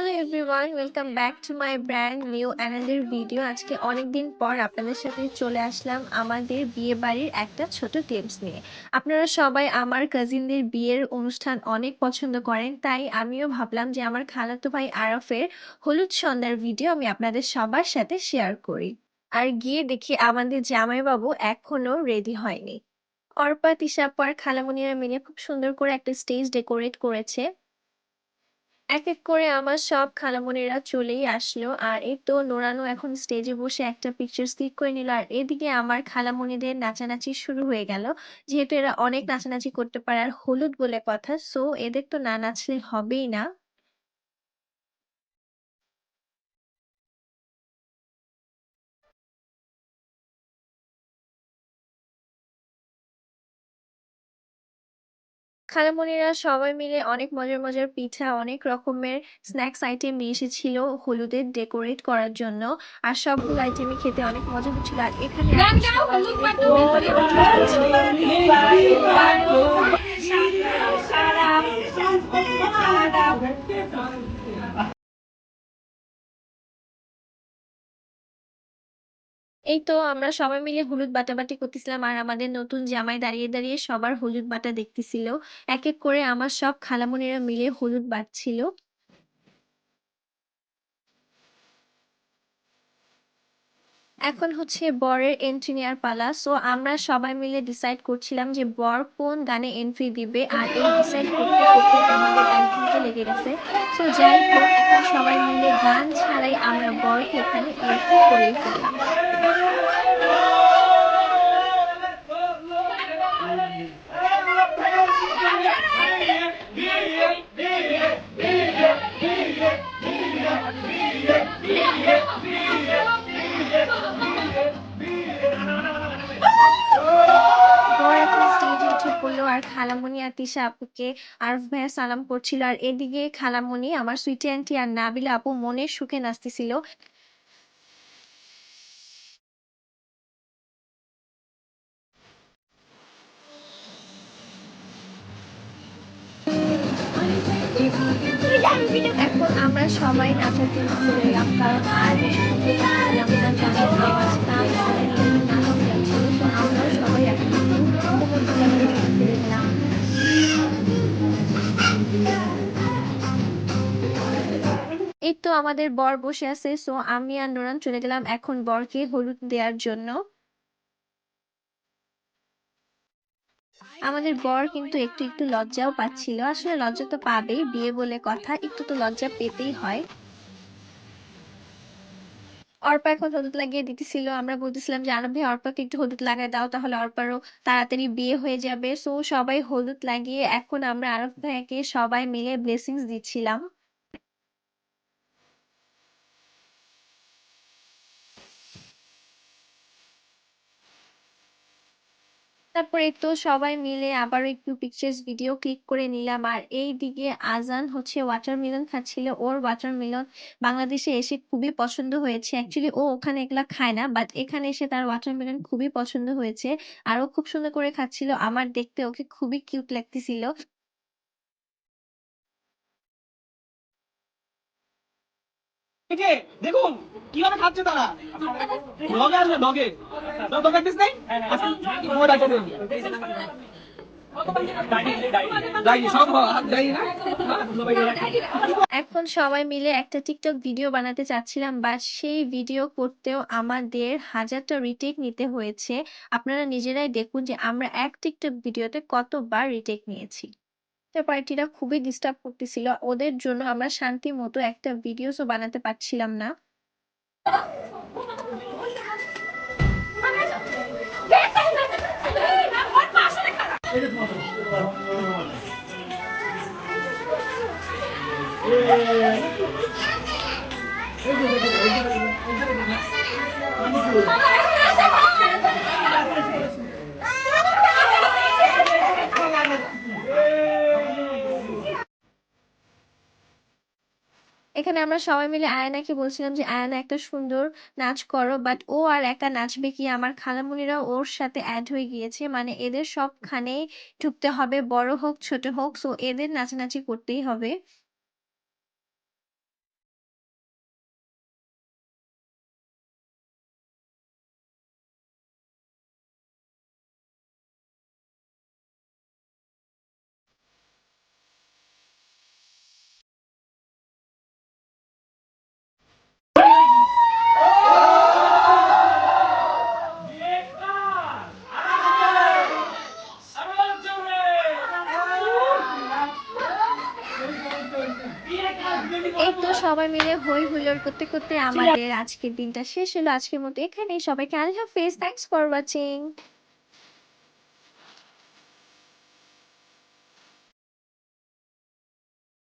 Hello everyone welcome back to my brand new another video আজকে অনেকদিন পর আপনাদের সাথে চলে আসলাম আমাদের বিয়ে বাড়ির একটা ছোট টিপস নিয়ে। আপনারা সবাই আমার কাজিনদের বিয়ের অনুষ্ঠান অনেক পছন্দ করেন, তাই আমিও ভাবলাম যে আমার খালাতো ভাই আরফের হলুদ সন্ধ্যার ভিডিও আমি আপনাদের সবার সাথে শেয়ার করি। আর গিয়ে দেখি আমাদের জামাইবাবু এখনও রেডি হয়নি। অর্পা তিশাপ্পু আর খালামণিরা মিলে খুব সুন্দর করে একটা স্টেজ ডেকোরেট করেছে। এক এক করে আমার সব খালামণিরা চলেই আসলো। আর এই তো নোরানো এখন স্টেজে বসে একটা পিকচার ক্লিক করে নিল। আর এদিকে আমার খালামণিদের নাচানাচি শুরু হয়ে গেল। যেহেতু এরা অনেক নাচানাচি করতে পারে আর হলুদ বলে কথা সো এদের তো না নাচলে হবেই না। খালামণিরা সবাই মিলে অনেক মজার মজার পিঠা অনেক রকমের স্ন্যাক্স আইটেম নিয়ে এসেছিল হলুদের ডেকোরেট করার জন্য। আর সবগুলো আইটেমই খেতে অনেক মজা হচ্ছিল। আর এখানে আমি সবাই মিলে এই তো আমরা সবাই মিলে হলুদ বাটাবাটি করতেছিলাম আর আমাদের নতুন জামাই দাঁড়িয়ে দাঁড়িয়ে সবার হলুদ বাটা দেখতেছিল। এক এক করে আমার সব খালামণিরা মিলে হলুদ বাটছিল। এখন হচ্ছে বরের এন্ট্রি নেওয়ার পালা। সো আমরা সবাই মিলে ডিসাইড করছিলাম যে বর কোন গানে এন্ট্রি দিবে আর এই ডিসাইড করতে করতে আমাদের এক ঘণ্টা লেগে গেছে। সো যাই হোক এখন সবাই মিলে গান ছাড়াই আমরা বরকে এখানে এন্ট্রি করে ফেললাম। আর খালামণি আর তিশা আপুকে আরফ ভাইয়া সালাম করছিল। আর এদিকে খালামণি আমার সুইটি আন্টি আর নাবিলা আপু মনের সুখে নাচতেছিল। এখন আমরা সবাই নাচার জন্য এলাম কারণ আর আমাদের বর বসে আছে সো আমি আর নুরান চলে গেলাম এখন বরকে হলুদ দেওয়ার জন্য। আমাদের বর কিন্তু একটু একটু লজ্জাও পাচ্ছিল। আসলে লজ্জা তো পাবেই, বিয়ে বলে কথা, একটু তো লজ্জা পেতেই হয়। অর্পা এখন হলুদ লাগিয়ে দিতেছিল। আমরা বলতেছিলাম যে, আরব ভাই অর্পাকে একটু হলুদ লাগায় দাও, তাহলে অর্পারও তাড়াতাড়ি বিয়ে হয়ে যাবে। সো সবাই হলুদ লাগিয়ে এখন আমরা আরব ভাইয়াকে সবাই মিলে ব্লেসিংস দিচ্ছিলাম। তারপরে তো সবাই মিলে আবার একটু পিকচার্স ভিডিও ক্লিক করে নিলাম। আর এই দিকে আজান হচ্ছে ওয়াটারমেলন খাচ্ছিল। ওর ওয়াটারমেলন বাংলাদেশে এসে খুবই পছন্দ হয়েছে। অ্যাকচুয়ালি ও ওখানে এগুলা খায় না বাট এখানে এসে তার ওয়াটারমেলন খুবই পছন্দ হয়েছে। আর ও খুব সুন্দর করে খাচ্ছিল। আমার দেখতে ওকে খুবই কিউট লাগতেছিল। এখন সবাই মিলে একটা টিকটক ভিডিও বানাতে চাচ্ছিলাম, বা সেই ভিডিও করতেও আমাদের হাজারটা রিটেক নিতে হয়েছে। আপনারা নিজেরাই দেখুন যে আমরা এক টিকটক ভিডিওতে কতবার রিটেক নিয়েছি। পার্টিরা খুবই ডিস্টার্ব করতেছিল ওদের জন্য আমরা শান্তি মতো একটা ভিডিওসও বানাতে পারছিলাম না এখানে আমরা সবাই মিলে আয়নাকে বলছিলাম যে, আয়না, একটা সুন্দর নাচ করো। বাট ও আর একা নাচবে কি? আমার খালামুনিরা ওর সাথে অ্যাড হয়ে গিয়েছে। মানে এদের সবখানেই ঢুকতে হবে, বড় হোক, ছোট হোক। সো এদের নাচানাচি করতেই হবে। সবাই মিলে হই হুল্লোড় করতে করতে আমাদের আজকের দিনটা শেষ হলো। আজকের মতো এখানেই। সবাইকে আল্লাহ হাফেজ। Thanks for watching